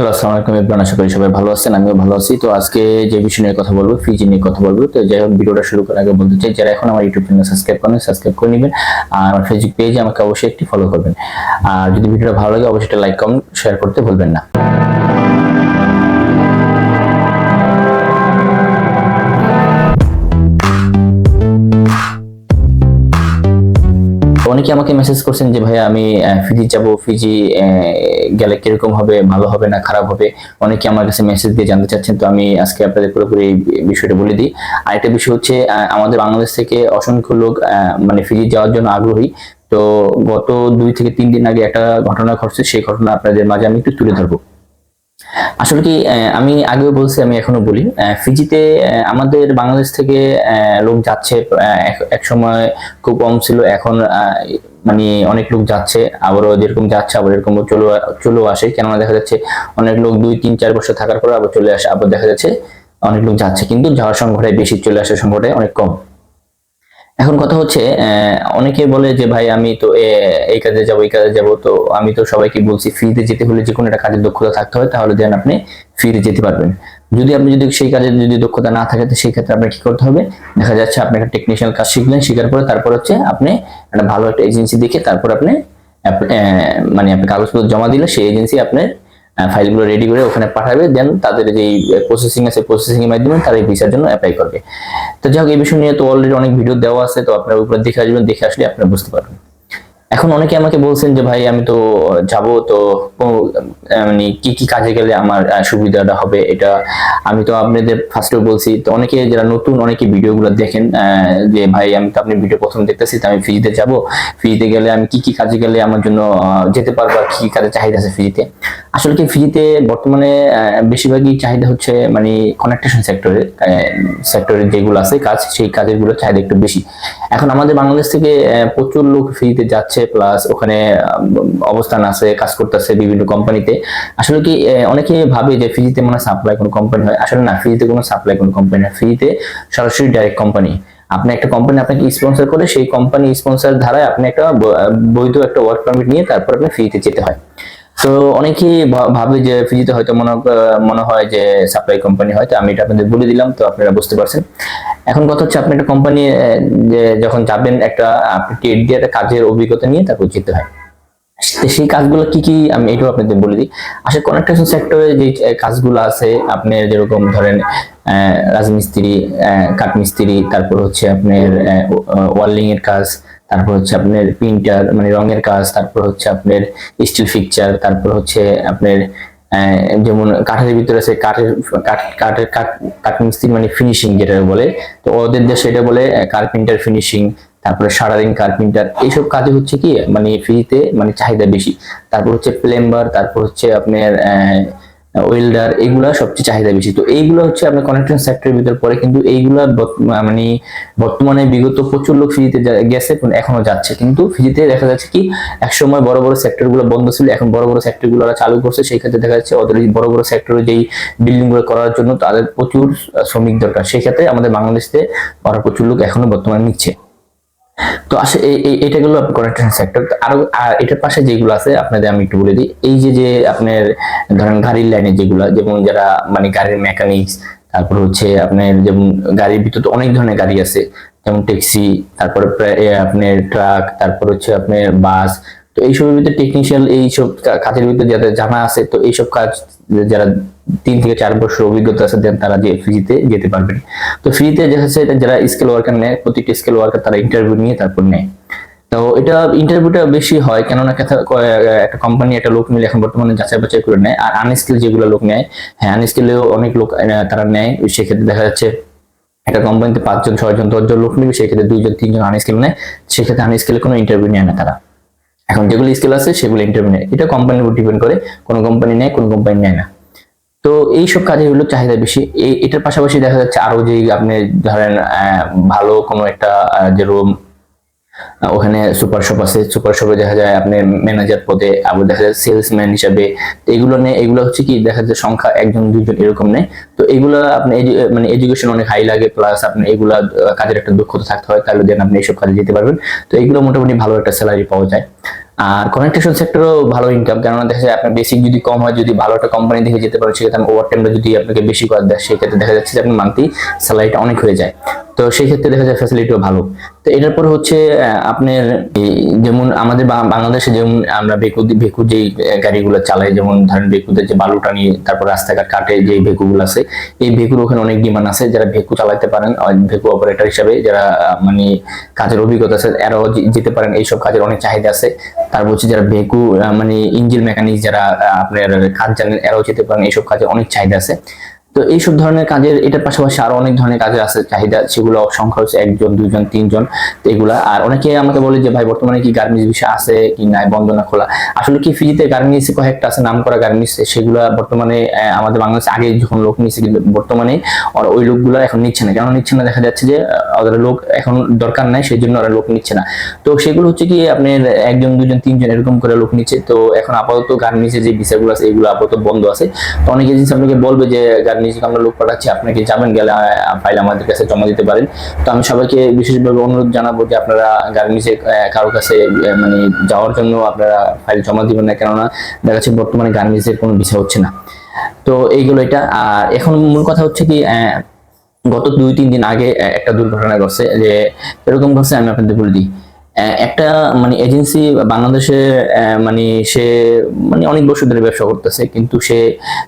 Hello, আসসালামু আলাইকুম ইব্রান আশা করি সবাই ভালো আছেন, আমিও ভালো আছি। তো আজকে যে বিষয় নিয়ে কথা বলব, ফ্রিজি নিয়ে কথা বলব, তো যাই হোক, ভিডিওটা শুরু করার আগে বলতে চাই, যারা এখন আমার ইউটিউব চ্যানেল সাবস্ক্রাইব করেন সাবস্ক্রাইব করে নেবেন, আর আমার ফেসবুক পেজে আমাকে অবশ্যই একটি ফলো করবেন। আর যদি ভিডিওটা ভালো লাগে, অবশ্যই লাইক কমেন্ট শেয়ার করতে ভুলবেন না। অনেকে আমাকে মেসেজ করছেন যে, ভাইয়া, আমি ফিজি যাব, ফিজি গেলে কীরকম হবে, ভালো হবে না খারাপ হবে? অনেকে আমার কাছে মেসেজ দিয়ে জানতে চাচ্ছেন? তো আমি আজকে আপনাদের পুরোপুরি এই বিষয়টা বলে দিই। আর একটা বিষয় হচ্ছে আমাদের বাংলাদেশ থেকে অসংখ্য লোক মানে ফিজি যাওয়ার জন্য আগ্রহী। তো গত দুই থেকে তিন দিন আগে একটা ঘটনা ঘটছে, সেই ঘটনা আপনাদের মাঝে আমি একটু তুলে ধরবো। আসলে কি আমি আগেও বলছি, আমি এখনও বলি ফিজিতে আমাদের বাংলাদেশ থেকে লোক যাচ্ছে এক- সময় খুব কম ছিল, এখন মানে অনেক লোক যাচ্ছে, আবারও যেরকম যাচ্ছে, আবার এরকম চলো, চলেও আসে, কেননা দেখা যাচ্ছে অনেক লোক দুই, তিন, চার বছর থাকার পর আবার চলে আসে, আবার দেখা যাচ্ছে অনেক লোক যাচ্ছে, কিন্তু যাওয়ার সংখ্যাটাই বেশি, চলে আসার সংখ্যাটাই অনেক কম। এখন কথা হচ্ছে অনেকে বলে যে, ভাই, আমি তো এই কাজে যাব, এই কাজে যাব, তো আমি তো সবাইকে বলছি, ফ্রিতে যেতে হলে যে কোনো একটা কাজের দক্ষতা থাকতে হয়, তাহলে দেন আপনি ফ্রিতে যেতে পারবেন। যদি আপনি যদি সেই কাজের যদি দক্ষতা না থাকে, তো সেই ক্ষেত্রে আপনার কি করতে হবে? দেখা যাচ্ছে আপনি একটা টেকনিশিয়াল কাজ শিখলেন, শেখার পরে তারপর হচ্ছে আপনি একটা ভালো একটা এজেন্সি দেখে তারপর আপনি মানে আপনি কাগজপত্র জমা দিলে সেই এজেন্সি আপনার ফাইলগুলো রেডি করে ওখানে পাঠাবে দেন তাদের যে প্রসেসিং আছে প্রসেসিং এর মাধ্যমে তারা এই ভিসার জন্য অ্যাপ্লাই করবে। তো যাই হোক, এই বিষয় নিয়ে তো অলরেডি অনেক ভিডিও দেওয়া আছে, তো আপনার উপর দেখে আসবেন, দেখে আসলে আপনারা বুঝতে পারবেন। এখন অনেকে আমাকে বলছেন যে, ভাই, আমি তো যাব তো মানে কি কি কাজে গেলে আমার সুবিধাটা হবে? এটা আমি তো আপনাদের ফার্স্টেও বলছি। তো অনেকে যারা নতুন, অনেকে ভিডিওগুলো দেখেন যে, ভাই, আমি তো আপনি ভিডিও প্রথম দেখতেছি, তো আমি ফ্রিতে যাব। ফ্রিতে গেলে আমি কি কি কাজে গেলে আমার জন্য যেতে পারব আর কি কি কাজে চাহিদা আছে ফ্রিতে? আসলে কি ফ্রিতে বর্তমানে বেশিরভাগই চাহিদা হচ্ছে মানে কানেকটেশন সেক্টরে সেক্টরের যেগুলো আছে কাজ, সেই কাজেরগুলো চাহিদা একটু বেশি। এখন আমাদের বাংলাদেশ থেকে প্রচুর লোক ফ্রিতে যাচ্ছে। প্লাস ওখানে অবস্থান আছে, কাজ করতেছে বিভিন্ন কোম্পানিতে। আসলে কি অনেকে ভাবে যে ফিজিতে মানে সাপ্লাই কোনো কোম্পানি হয়। আসলে না ফিজিতে কোনো সাপ্লাই কোনো কোম্পানি না। ফ্রিতে সরাসরি ডাইরেক্ট কোম্পানি আপনি একটা কোম্পানি আপনাকে স্পন্সর করে, সেই কোম্পানি স্পন্সর ধারায় আপনি একটা বৈধ একটা ওয়ার্ক পারমিট নিয়ে তারপর আপনি ফ্রিতে যেতে হয়। তো অনেকেই ভাবে যে ফ্রিতে হয়তো মনে মনে হয় যে সাপ্লাই কোম্পানি হয়, তো আমি এটা আপনাদের বলে দিলাম, তো আপনারা বুঝতে পারছেন। এখন কথা হচ্ছে আপনি একটা কোম্পানি যে যখন যাবেন একটা, আপনি টেট দিয়ে একটা কাজের অভিজ্ঞতা নিয়ে তারপর যেতে হয়। সেই কাজগুলো কি কি, আমি এটাও আপনাদের বলে দিই। আসলে কনেকটেশন সেক্টরে যে কাজগুলো আছে, আপনি যেরকম ধরেন রাজমিস্ত্রি কাঠমিস্ত্রি, তারপর হচ্ছে আপনার ওয়ার্লিং এর কাজ তারপর হচ্ছে আপনার প্রিন্টার মানে রঙের কাজ, তারপর হচ্ছে আপনার স্টিল ফিকচার তারপর হচ্ছে আপনার যেমন কাঠের ভিতরে আছে কাঠের, কাঠ কাঠের কাঠ কাঠমিস্ত্রি মানে ফিনিশিং যেটা বলে। তো ওদের দেশে এটা বলে কার্পেন্টার ফিনিশিং তারপরে সারাদিন কার্পেন্টার এইসব কাজে হচ্ছে কি মানে ফ্রিতে মানে চাহিদা বেশি। তারপর হচ্ছে প্লেম্বার তারপর হচ্ছে আপনার ওয়েল্ডার এগুলা সবচেয়ে চাহিদা বেশি। তো এইগুলো হচ্ছে আপনার কানেকশন সেক্টরের ভিতর পড়ে, কিন্তু এইগুলা মানে বর্তমানে বিগত প্রচুর লোক ফ্রিতে গেছে এখনও যাচ্ছে। কিন্তু ফ্রিতে দেখা যাচ্ছে কি, একসময় বড় বড় সেক্টরগুলো বন্ধ ছিল, এখন বড় বড় সেক্টরগুলো ওরা চালু করছে। সেই ক্ষেত্রে দেখা যাচ্ছে ওদের বড় বড় সেক্টরে যেই বিল্ডিংগুলো করার জন্য তাদের প্রচুর শ্রমিক দরকার। সেই ক্ষেত্রে আমাদের বাংলাদেশে ওরা প্রচুর লোক এখনও বর্তমানে নিচ্ছে। তো এই- এটা গেল কানেকশন সেক্টর আরও এটার পাশে যেগুলো আছে, আপনাদের আমি একটু বলে দিই। এই যে যে আপনার ধরেন গাড়ির লাইনে যেগুলো, যেমন যারা মানে গাড়ির মেকানিক্স তারপর হচ্ছে আপনার যেমন গাড়ির ভিতরে অনেক ধরনের গাড়ি আছে। যেমন ট্যাক্সি তারপরে প্রা- আপনার ট্রাক তারপর হচ্ছে আপনার বাস তো এইসবের ভিতরে টেকনিশিয়াল এইসব কাজের ভিতরে যাদের জানা আছে, তো এইসব কাজ যারা তিন থেকে চার বছর অভিজ্ঞতা আছে দেন তারা যে ফ্রিতে যেতে পারবেন। তো ফ্রিতে দেখা যারা স্কেল ওয়ার্কার নেয়, প্রতিটি স্কেল ওয়ার্কার তারা ইন্টারভিউ নিয়ে তারপর নেয়। তো এটা ইন্টারভিউটা বেশি হয় কেননা একটা কোম্পানি একটা লোক মিলে এখন বর্তমানে যাচাই বাছাই করে নেয়। আর আনস্কিল যেগুলো লোক নেয় হ্যাঁ আনস্কিলেও অনেক লোক তারা নেয়। সেক্ষেত্রে দেখা যাচ্ছে একটা কোম্পানিতে পাঁচজন, ছয়জন, দশজন লোক নিবে সেক্ষেত্রে দুইজন, তিনজন আনস্কিল নেয়। সেক্ষেত্রে আনস্কিলে কোনো ইন্টারভিউ নেয় না তারা। এখন যেগুলো স্কিল আছে সেগুলো ইন্টারভিউ নেয়। এটা কোম্পানির উপর ডিপেন্ড করে। কোনো কোম্পানি নেয়, কোনো কোম্পানি নেয় না। তো এইসব কাজে হলো চাহিদা বেশি। এটার পাশাপাশি দেখা যাচ্ছে আরও যে আপনি ধরেন ভালো কোনো একটা যে রুম ওখানে সুপার শপ আছে। সুপার শপে দেখা যায় আপনি ম্যানেজার পদে, আবার দেখা যায় সেলসম্যান হিসাবে। তো এগুলো নেই এগুলো হচ্ছে কি, দেখা যায় সংখ্যা একজন, দুইজন এরকম নেই। তো এগুলো আপনি মানে এডুকেশন অনেক হাই লাগে প্লাস আপনি এগুলা কাজের একটা দক্ষতা থাকতে হয়, তাহলে দেন আপনি এইসব কাজে যেতে পারবেন। তো এগুলো মোটামুটি ভালো একটা স্যালারি পাওয়া যায়। আর কনেকটেশন সেক্টরও ভালো ইনকাম কেননা দেখা যায় আপনার বেসিক যদি কম হয়, যদি ভালো একটা কোম্পানি দেখে যেতে পারেন সেক্ষেত্রে ওভার টাইমটা যদি আপনাকে বেশি করে দেয়, সেক্ষেত্রে দেখা যাচ্ছে যে আপনার মান্থলি স্যালারিটা অনেক হয়ে যায়। তো সেই ক্ষেত্রে দেখা যায় ফ্যাসিলিটিও ভালো। তো এটার পরে হচ্ছে আপনার যেমন আমাদের বাংলাদেশে যেমন আমরা বেকু বেকু যে গাড়িগুলো চালাই, যেমন ধরেন বেকুদের যে বালুটা নিয়ে তারপর রাস্তাঘাট কাটে যে ভেকুগুলো আছে, এই ভেকুর ওখানে অনেক ডিমান্ড আছে। যারা ভেকু চালাতে পারেন ভেকু অপারেটর হিসাবে যারা মানে কাজের অভিজ্ঞতা আছে, এরাও যেতে পারেন। এইসব কাজের অনেক চাহিদা আছে। তারপর হচ্ছে যারা ভেকু মানে ইঞ্জিন মেকানিক যারা আপনার কাজ জানেন, এরাও যেতে পারেন। এইসব কাজের অনেক চাহিদা আছে। তো এইসব ধরনের কাজের, এটার পাশাপাশি আরও অনেক ধরনের কাজের আছে, চাহিদা, সেগুলো সংখ্যা হচ্ছে একজন, দুইজন, তিনজন, তো এগুলা। আর অনেকে আমাকে বলে যে, ভাই, বর্তমানে কি গার্মেন্টস বিষয় আছে কি নাই? বন্ধ না খোলা? আসলে কি ফিজিতে গার্মেন্টস কয়েকটা আছে নাম করা গার্মেন্টস সেগুলা বর্তমানে আমাদের বাংলাদেশে আগে যখন লোক কিন্তু বর্তমানে ওই লোকগুলো এখন নিচ্ছে না। কেন নিচ্ছে না, দেখা যাচ্ছে যে ওদের লোক এখন দরকার নাই সেই জন্য ওরা লোক নিচ্ছে না। তো সেগুলো হচ্ছে কি, আপনার একজন দুজন তিনজন এরকম করে লোক নিচ্ছে। তো এখন আপাতত গার্মেন্টসের যে বিষয়গুলো আছে, এগুলো আপাতত বন্ধ আছে। তো অনেক এজেন্সি আপনাকে বলবে যে গার্মেন্টস আমরা লোক পাঠাচ্ছি আপনাকে যাবেন গেলে ফাইল আমাদের কাছে জমা দিতে পারেন? তো আমি সবাইকে বিশেষভাবে অনুরোধ জানাব যে আপনারা গার্মেন্টসে কারোর কাছে মানে যাওয়ার জন্য আপনারা ফাইল জমা দিবেন না, কেননা দেখা যাচ্ছে বর্তমানে গার্মেন্টসের কোনো বিষয় হচ্ছে না। তো এইগুলো এটা। আর এখন মূল কথা হচ্ছে কি গত দুই, তিন দিন আগে একটা দুর্ঘটনা ঘটছে, যে এরকম ঘটছে, আমি আপনাদের বলে দিই। একটা মানে এজেন্সি বাংলাদেশে মানে সে মানে অনেক বছর ধরে ব্যবসা করতেছে, কিন্তু সে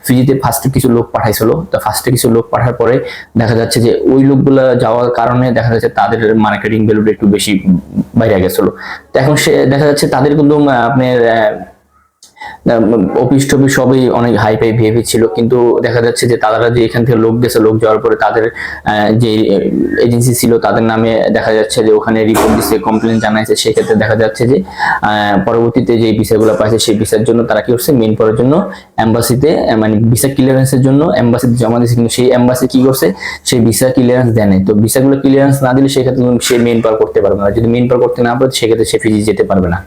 ফিজিতে ফার্স্টে কিছু লোক পাঠাইছিল। তা ফার্স্টে কিছু লোক পাঠার পরে দেখা যাচ্ছে যে ওই লোকগুলো যাওয়ার কারণে দেখা যাচ্ছে তাদের মার্কেটিং ভ্যালুটা একটু বেশি বাইরে গেছিল। তো এখন সে, দেখা যাচ্ছে তাদের কিন্তু আপনার অফিস টফিস সবই অনেক হাই ফাই ভিএভি ছিল, কিন্তু দেখা যাচ্ছে যে তারা যে এখান থেকে লোক গেছে, লোক যাওয়ার পরে তাদের যে এজেন্সি ছিল, তাদের নামে দেখা যাচ্ছে যে ওখানে রিপোর্ট দিচ্ছে কমপ্লেন জানাইছে। সেক্ষেত্রে দেখা যাচ্ছে যে পরবর্তীতে যে বিষয়গুলো পাইছে, সেই বিষয়ের জন্য তারা কি করছে মেন করার জন্য এম্বাসিতে মানে ভিসা ক্লিয়ারেন্সের জন্য এম্বাসিতে জমা দিয়েছে। কিন্তু সেই এম্বাসি কি করছে, সেই ভিসা ক্লিয়ারেন্স দেয় নাই। তো ভিসাগুলো ক্লিয়ারেন্স না দিলে সেক্ষেত্রে সে মেন পার করতে পারবে না। যদি মেন পার করতে না পারে, সেক্ষেত্রে সে ফিজি যেতে পারবে না।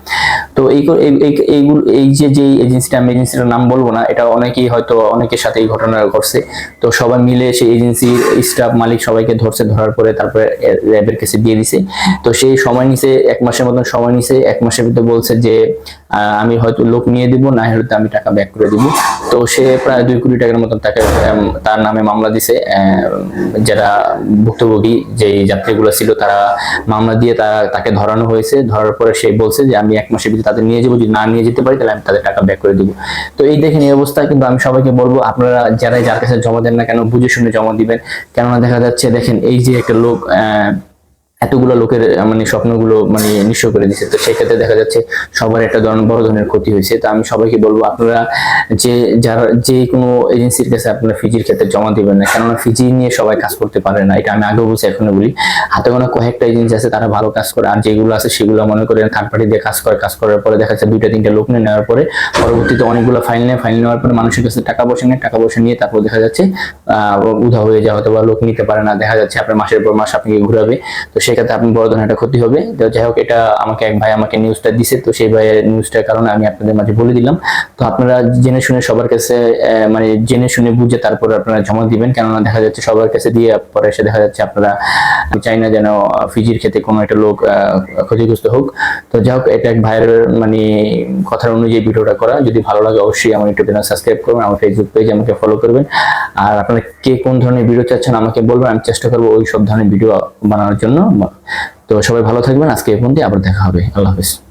তো এই- এইগুলো, এই যে যে এজেন্সিটা আমি এজেন্সিটার নাম বলব না, এটা অনেকেই হয়তো, অনেকের সাথে এই ঘটনা ঘটছে। তো সবাই মিলে সেই এজেন্সির স্টাফ মালিক সবাইকে ধরছে, ধরার পরে তারপরে র্যাবের কাছে দিয়ে দিছে। তো সেই সময় নিছে, এক মাসের মতন সময় নিছে, এক মাসের ভিতরে বলছে যে আমি হয়তো লোক নিয়ে দিব, না হলে আমি টাকা ব্যাক করে দিব। তো সে প্রায় দুই কোটি টাকার মতন তাকে তার নামে মামলা দিছে। যারা ভুক্তভোগী যে যাত্রীগুলো ছিল, তারা মামলা দিয়ে তারা তাকে ধরানো হয়েছে। ধরার পরে সে বলছে যে, আমি এক মাসের ভিতরে তাদের নিয়ে যাব। যদি না নিয়ে যেতে পারি, তাহলে আমি তাদের টাকা ব্যাক করে দিব। তো এই দেখেন এই অবস্থা। কিন্তু আমি সবাইকে বলব, আপনারা যারাই যার কাছে জমা দেন না কেন, বুঝে শুনে জমা দিবেন। কেননা দেখা যাচ্ছে, দেখেন এই যে একটা লোক এতগুলো লোকের মানে স্বপ্নগুলো মানে নিঃস্ব করে দিচ্ছে তো সেক্ষেত্রে দেখা যাচ্ছে সবার একটা ধরনের বড় ধরনের ক্ষতি হয়েছে। তো আমি সবাইকে বলব, আপনারা যে, যারা যে কোনো এজেন্সির কাছে আপনারা ফিজির ক্ষেত্রে জমা দিবেন না, কেননা ফিজি নিয়ে সবাই কাজ করতে পারে না। এটা আমি আগেও বলছি, এখনও বলি। হাতে গোনা কয়েকটা এজেন্সি আছে, তারা ভালো কাজ করে, আর যেগুলো আছে সেগুলো মনে করেন থার্ড পার্টি দিয়ে কাজ করে। কাজ করার পরে দেখা যাচ্ছে দুইটা, তিনটা লোক নিয়ে নেওয়ার পরে পরবর্তীতে অনেকগুলো ফাইল নেয়। ফাইল নেওয়ার পরে মানুষের কাছে টাকা পয়সা নেয়। টাকা পয়সা নিয়ে তারপর দেখা যাচ্ছে, আহ উধা হয়ে যাওয়া অথবা লোক নিতে পারে না। দেখা যাচ্ছে আপনার মাসের পর মাস আপনাকে ঘুরাবে। তো সেক্ষেত্রে আপনি বড় ধরনের একটা ক্ষতি হবে। তো যাই হোক, এটা আমাকে এক ভাই আমাকে নিউজটা দিছে, তো সেই ভাইয়ের নিউজটার কারণে আমি আপনাদের মাঝে বলে দিলাম। তো আপনারা জেনে শুনে সবার কাছে মানে জেনে শুনে বুঝে তারপর আপনারা জমা দিবেন। কেননা দেখা যাচ্ছে সবার কাছে দিয়ে পরে এসে দেখা যাচ্ছে আপনারা চাই না যেন ফিজির ক্ষেত্রে কোনো একটা লোক ক্ষতিগ্রস্ত হোক। তো যাই হোক, এটা এক ভাইয়ের মানে কথার অনুযায়ী ভিডিওটা করা। যদি ভালো লাগে অবশ্যই আমার ইউটিউব চ্যানেল সাবস্ক্রাইব করবেন, আমার ফেসবুক পেজ আমাকে ফলো করবেন। আর আপনারা কে কোন ধরনের ভিডিও চাচ্ছেন আমাকে বলবেন, আমি চেষ্টা করব ওই সব ধরনের ভিডিও বানানোর জন্য। তো সবাই ভালো থাকবেন আজকে এই পর্যন্ত আবার দেখা হবে। আল্লাহ হাফিজ।